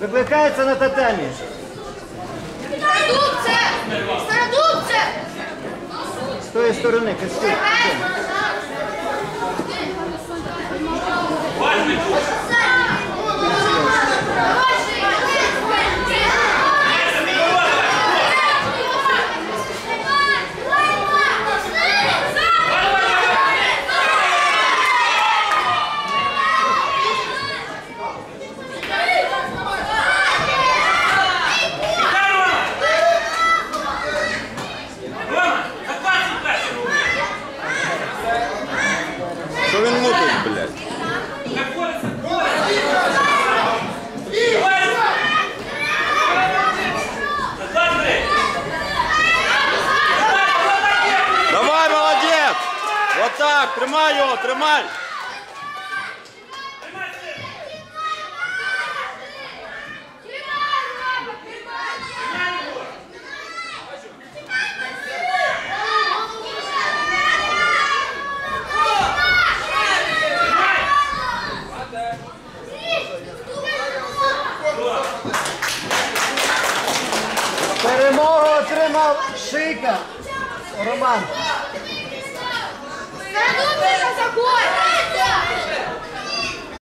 Викликається на татамі. Стародубце! Стародубце! З тої сторони, Костюк. Мутить, блядь? Давай, молодець! Вот так, тримай його, тримай! Перемогу отримав Шика. Роман. Стародубце, заходь!